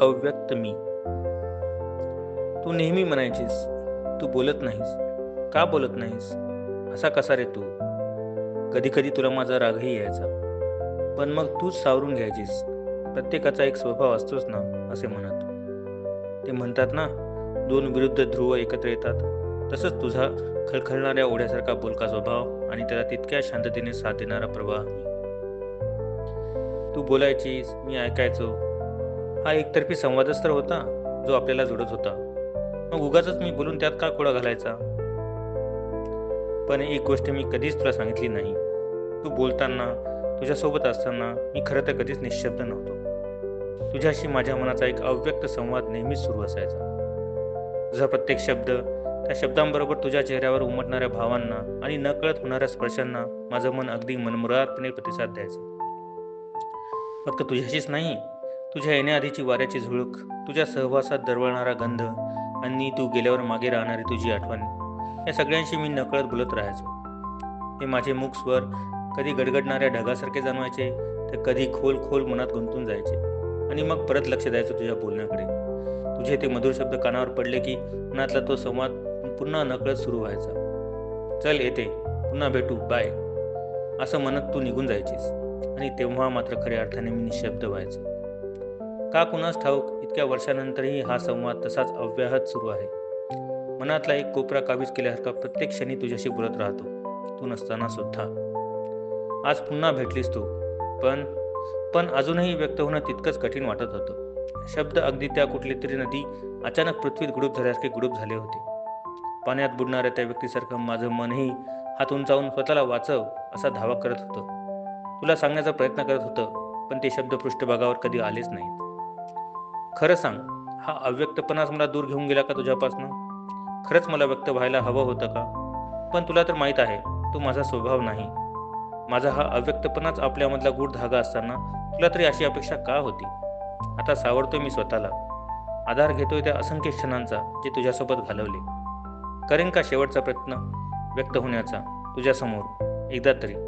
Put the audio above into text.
अव्यक्त मी. तू नेहमी म्हणायचीस तू बोलत नाहीस. का बोलत नाहीस? असा कसा रे तू? कधी कधी तुला माझा रागही यायचा. पण मग तूच सावरून घ्यायचीस. प्रत्येकाचा एक स्वभाव असतोच ना असे म्हणत. ते म्हणतात ना दोन विरुद्ध ध्रुव एकत्र येतात. तसंच तुझा खळखळणाऱ्या ओढ्यासारखा बोलका स्वभाव आणि त्याला तितक्या शांततेने साथ देणारा प्रवाह तू बोलायचीस मी ऐकायचो. हा एकतर्फी संवादच तर होता जो आपल्याला जुडत होता. मग उगाच मी बोलून त्यात का कोडा घालायचा? पण एक गोष्ट मी कधीच तुला सांगितली नाही. तू बोलताना तुझ्यासोबत असताना मी खरं तर कधीच निशब्द नव्हतो. तुझ्याशी माझ्या मनाचा एक अव्यक्त संवाद नेहमीच सुरू असायचा. तुझा प्रत्येक शब्द त्या शब्दांबरोबर तुझ्या चेहऱ्यावर उमटणाऱ्या भावांना आणि नकळत होणाऱ्या स्पर्शांना माझं मन अगदी मनमुरादपणे प्रतिसाद द्यायचं. फक्त तुझ्याशीच नाही तुझ्या येण्याआधीची वाऱ्याची झुळूक तुझ्या सहवासात दरवळणारा गंध आणि तू गेल्यावर मागे राहणारी तुझी आठवण या सगळ्यांशी मी नकळत बोलत राहायचो. हे माझे मुख स्वर कधी गडगडणाऱ्या ढगासारखे जाणवायचे तर कधी खोल खोल मनात गुंतून जायचे. आणि मग परत लक्ष द्यायचं तुझ्या बोलण्याकडे. तुझे ते मधुर शब्द कानावर पडले की मनातला तो संवाद पुन्हा नकळत सुरू व्हायचा. चल येते पुन्हा भेटू बाय. असं म्हणत तू निघून जायचीस. आणि तेव्हा मात्र खऱ्या अर्थाने मी निशब्द व्हायचो. का कुणास ठाऊक इतक्या वर्षानंतरही हा संवाद तसाच अव्याहत सुरू आहे. मनातला एक कोपरा काबीज केल्यासारखा प्रत्येक क्षणी तुझ्याशी बोलत राहतो. तू नसताना सुद्धा. आज पुन्हा भेटलीस तू. पण पण अजूनही व्यक्त होणं तितकंच कठीण वाटत होतं. शब्द अगदी त्या कुठली तरी नदी अचानक पृथ्वीत गुडूप झाल्यासारखे गुडूप झाले होते. पाण्यात बुडणाऱ्या त्या व्यक्तीसारखं माझं मनही हात उंचावून स्वतःला वाचव असा धावा करत होतं. तुला सांगण्याचा प्रयत्न करत होतं पण ते शब्द पृष्ठभागावर कधी आलेच नाहीत. खरं सांग हा अव्यक्तपणाच मला दूर घेऊन गेला का तुझ्यापासनं? खरंच मला व्यक्त व्हायला हवं होतं का? पण तुला तर माहीत आहे तो माझा स्वभाव नाही. माझा हा अव्यक्तपणाच आपल्यामधला गूढ धागा असताना तुला तरी अशी अपेक्षा का होती? आता सावरतोय मी स्वतःला. आधार घेतोय त्या असंख्य क्षणांचा जे तुझ्यासोबत घालवले. करेन का शेवटचा प्रयत्न? व्यक्त होण्याचा तुझ्यासमोर एकदा तरी.